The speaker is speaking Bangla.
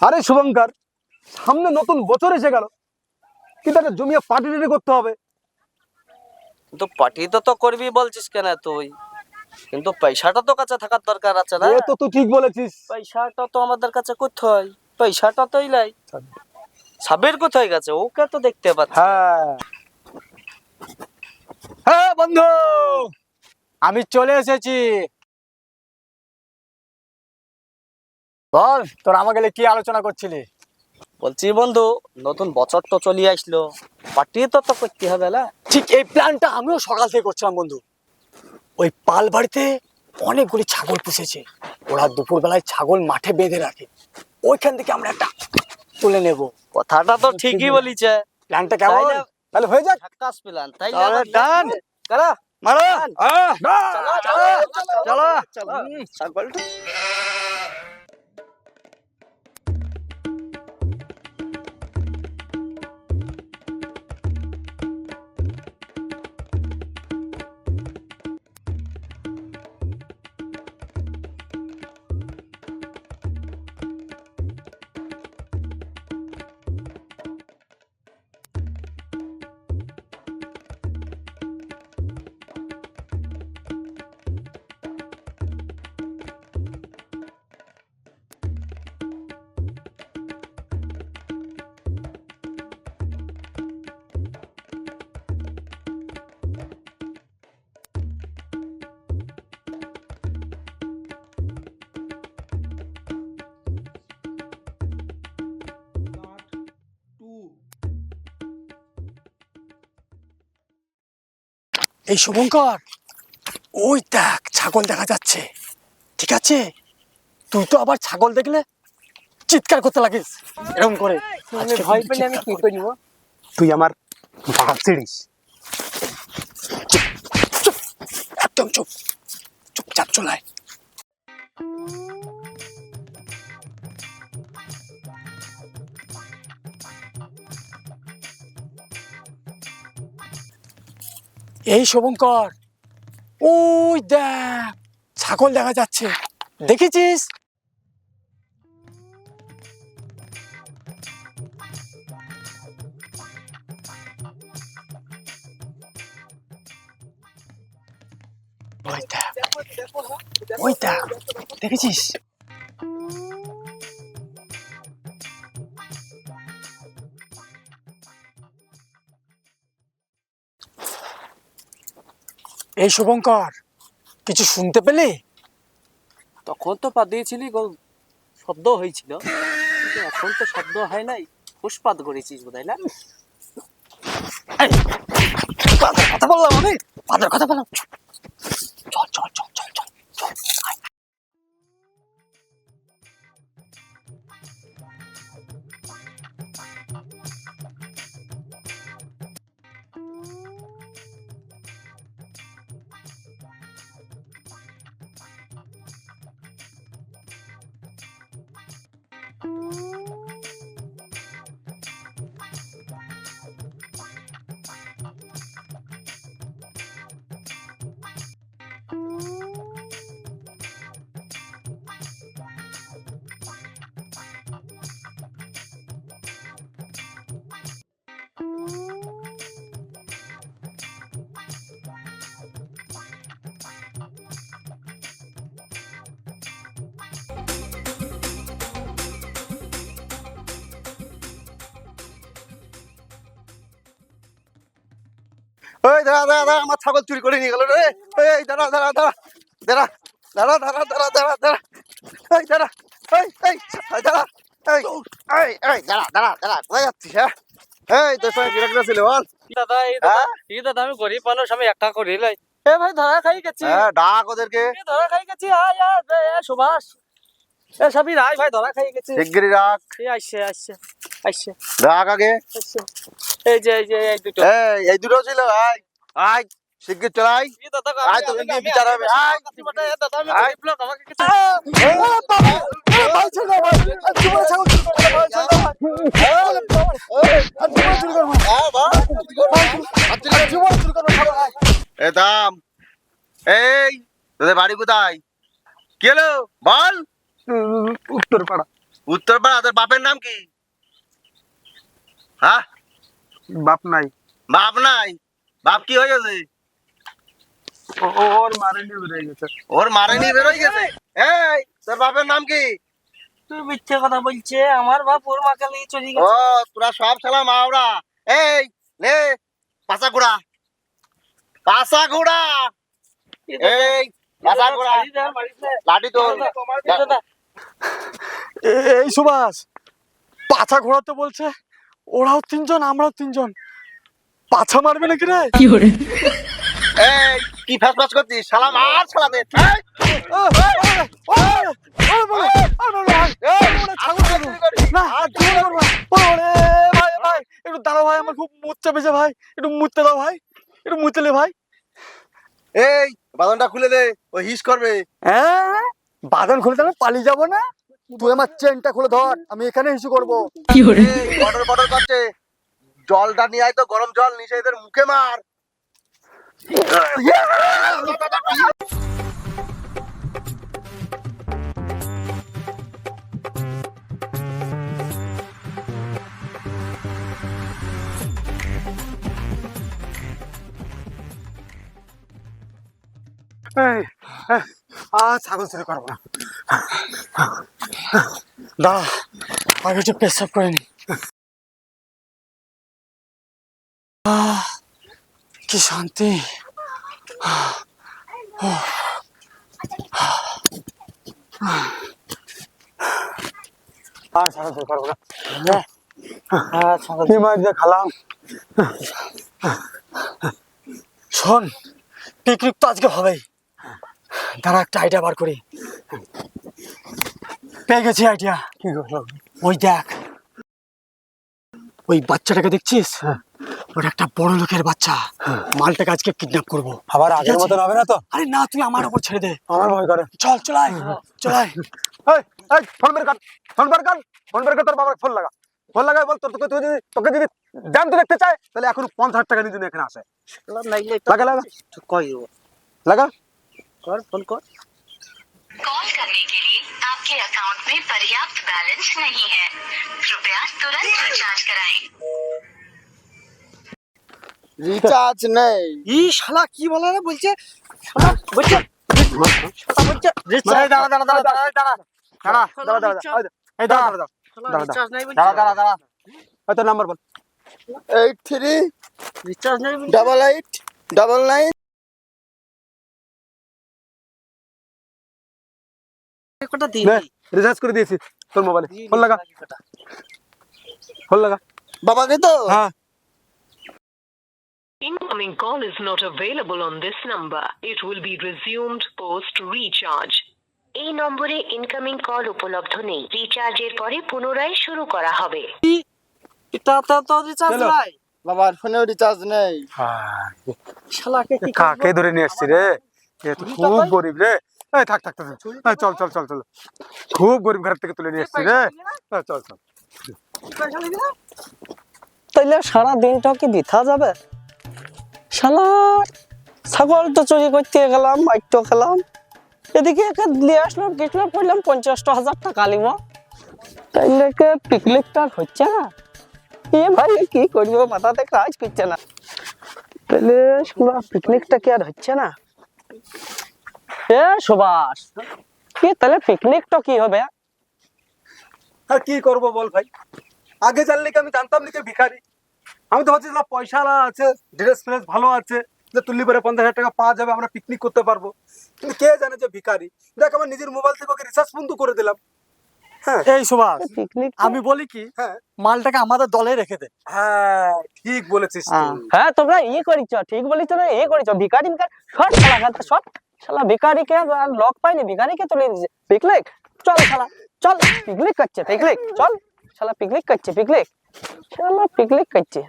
আরে শুভঙ্কর সামনে নতুন বছর এসে গেল। কিন্তু একটা জমিয়ে পার্টি রেডি করতে হবে। কিন্তু পার্টি তো তো করবি বলছিস কেন তুই? কিন্তু পয়সাটা তো কাছে থাকার দরকার আছে না? তো তুই ঠিক বলেছিস। পয়সাটা তো আমাদের কাছে কোথায়? পয়সাটা তোই লাই। সাবের কোথায় গেছে? ওকে তো দেখতে পাচ্ছি। হ্যাঁ। হ্যাঁ বন্ধু আমি চলে এসেছি। বল তোর আমাকে কি আলোচনা করছিলি? বলছি বন্ধু নতুন বছর তো চলে আসলো। পার্টি তো তো করতে হবে না? ঠিক এই প্ল্যানটা আমিও সকাল থেকে করছিলাম বন্ধু। ওই পাল বাড়িতে অনেকগুলি ছাগল পুষেছে। ওরা দুপুরবেলায় ছাগল মাঠে বেঁধে রাখে। ওইখান থেকে আমরা একটা তুলে নেব। কথাটা তো ঠিকই বলিছে। প্ল্যানটা কেমন? তাহলে হয়ে যাক। ঝাক্কাস প্ল্যান তাই done। কারা মারো। চলো চলো চলো ছাগলটা। এই শুভঙ্কর। ওই দেখ ছাগল দেখা যাচ্ছে। ঠিক আছে? তুই তো আবার ছাগল দেখলে চিৎকার করতে লাগিস। এরকম করে। আজকে ভয় পেলে আমি কি করিব তুই আমার বাপ ছিড়িস চুপ একদম চুপ। চুপচাপ চলায় এই শুভঙ্কর ওই দেখ ছাগল দেখা যাচ্ছে। দেখেছিস? ওই দেখ ওই দেখ দেখেছিস? এই শুভঙ্কর কিছু শুনতে পেলে? তখন তো পা দিয়েছিলি গো শব্দ হয়েছিল। কিন্তু এখন তো শব্দ হয় নাই পুষ্পাত করেছিস বোধহয় না? কথা বললাম আমি পাদের কথা বললাম। Bye. ওই দাঁড়া দাঁড়া দাঁড়া আমার ছাগল চুরি করে নিয়ে গেল রে এই দাঁড়া দাঁড়া দাঁড়া দাঁড়া দাঁড়া দাঁড়া দাঁড়া দাঁড়া দাঁড়া এই দাঁড়া এই এই দাঁড়া এই এই এই দাঁড়া দাঁড়া দাঁড়া কোথায় যাচ্ছিস হ্যাঁ এই তোর সঙ্গে কীরকম ছিল বল দাদা এই দাদা হ্যাঁ? এই দাদা আমি গরিব মানুষ আমি একটা করি লাই এ ভাই ধরা খাই গেছি হ্যাঁ ডাক ওদেরকে ধরা খাই গেছি আয় আয় সুভাষ এ সাবির আয় ভাই ধরা খাই গেছি শিগগিরি ডাক এই আসছে আসছে এই এই দুটো এই দুটো ছিল শিগগির বিচার হবে তোদের বাড়ি কোথায় কি হলো বল উত্তরপাড়া উত্তরপাড়া তোর বাপের নাম কি হ্যাঁ? বাপ নাই। বাপ নাই? বাপ কি হয়ে গেছে? ওর মারে নিয়ে বেরিয়ে গেছে। ওর মারেনি বেরোয় গেছে? এই তোর বাপের নাম কি? তুই মিথ্যে কথা বলছে আমার বাপ ওর মাকে নিয়ে চলে ও তোরা সব মাওরা। এই নে পাশা ঘোড়া ঘোড়া এই ঘোড়া লাঠি তো এই সুভাষ। পাছা ঘোরাতে বলছে। ওরাও তিনজন আমরাও তিনজন পাছা মারবে নাকি রে কি এই কি ফাস ফাস করছিস শালা মার শালা দে একটু দাঁড়াও ভাই, আমার খুব মুচ্চা পেয়েছে ভাই। একটু মুছতে দাও ভাই, একটু মুছলে ভাই। এই বাদনটা খুলে দে ও হিস করবে হ্যাঁ? বাঁধন খুলে তাহলে পালিয়ে যাব না তুই আমার চেনটা খুলে ধর আমি এখানে হিসু করব। এই বটর বটর করছে। জলটা নিয়ে আয় তো গরম জল নিচে এদের মুখে মার। ছাগল চুরি করব না। দাঁড়া আগে একটু পেশাব করে নি কি শান্তি। আর চুরি করব না। হ্যাঁ মাছ দিয়ে খালাম। শোন পিকনিক তো আজকে হবেই। দাঁড়া একটা আইডিয়া বার করি। পেয়ে গেছি আইডিয়া কি ওই দেখ। ওই বাচ্চাটাকে দেখছিস? ওটা একটা বড় লোকের বাচ্চা। মালটাকে আজকে কিডন্যাপ করব। আবার আগের মতন হবে না তো? আরে না তুই আমার উপর ছেড়ে দে। আমার ভয় করে। চল চলাই চলাই এই এই ফোন বের কর। ফোন বের কর। ফোন বের কর তোর বাবার ফোন লাগা। ফোন লাগাই বল তোর তোকে তুই যদি তোকে যদি জ্যান্ত দেখতে চায় তাহলে এখন পঞ্চাশ টাকা নিয়ে এখানে আসে। লাগা লাগা। কই লাগা। কর ফোন কর। कॉल करने के लिए आपके अकाउंट में पर्याप्त बैलेंस नहीं है कृपया तुरंत रिचार्ज कराएं। রিচার্জ নেই ই শালা কি বলে রে বলছে শালা বলছে শালা বলছে এই দাঁড়া দাঁড়া দাঁড়া দাঁড়া এই দাঁড়া দাঁড়া দাঁড়া দাঁড়া দাঁড়া এই দাঁড়া দাঁড়া দাঁড়া, রিচার্জ নাই বলছে দাঁড়া দাঁড়া দাঁড়া এই তোর নাম্বার বল এইট থ্রি রিচার্জ নাই বলছে ডাবল এইট ডাবল নাইন কটা নে রিচার্জ করে দিয়েছি তোর মোবাইলে ফোন লাগা। ফোন লাগা। বাবাকে তো? হ্যাঁ। Incoming call is not available on this number. It will be resumed post recharge. এই নম্বরে ইনকামিং কল উপলব্ধ নেই। রিচার্জের পরে পুনরায় শুরু করা হবে। এটা তো তো রিচার্জ নাই। বাবার ফোনেও রিচার্জ নেই। শালাকে কি কাকে ধরে নিয়ে এসছি রে? এ তো খুব গরিব রে। এই থাক থাক থাক চল চল চল চল খুব গরিব ঘর থেকে তুলে নিয়ে এসছি রে। চল চল। তাইলে সারা দিনটা কি বৃথা যাবে? শালা ছাগল তো চুরি করতে গেলাম মাইটো খেলাম এদিকে একে নিয়ে আসলাম কিছু পড়লাম পঞ্চাশটা হাজার টাকা নিব তাইলে কে পিকনিকটা হচ্ছে না। এ ভাই কি করব মাথাতে কাজ করছে না। তাহলে শোনা পিকনিকটা কি আর হচ্ছে না? এ সুভাষ কি তাহলে পিকনিকটা কি হবে? আর কি করব বল ভাই? আগে জানলে কি আমি জানতাম নাকি ভিখারি? আমি তো ভাবছিলাম পয়সা আছে ড্রেস ফ্রেস ভালো আছে যে তুললি পরে পঞ্চাশ হাজার টাকা পাওয়া যাবে আমরা পিকনিক করতে পারব। কিন্তু কে জানে যে ভিখারি? দেখ আমার নিজের মোবাইল থেকে ওকে রিচার্জ বন্ধ করে দিলাম। হ্যাঁ। এই সুভাষ আমি বলি কি হ্যাঁ। মালটাকে আমাদের দলে রেখে দে। হ্যাঁ ঠিক বলেছিস হ্যাঁ। তোমরা ইয়ে করিছ ঠিক বলেছ না ইয়ে করিছ ভিকারি ভিকারি শর্ট শালা গাদা শর্ট শালা বেকারিকে আর লক পাইনি বেকারিকে তুলে দিয়েছে? পিকলেক চল শালা, চল। পিকনিক করছে পিকনিক চল। শালা পিকনিক করছে পিকনিক শালা পিকনিক করছে।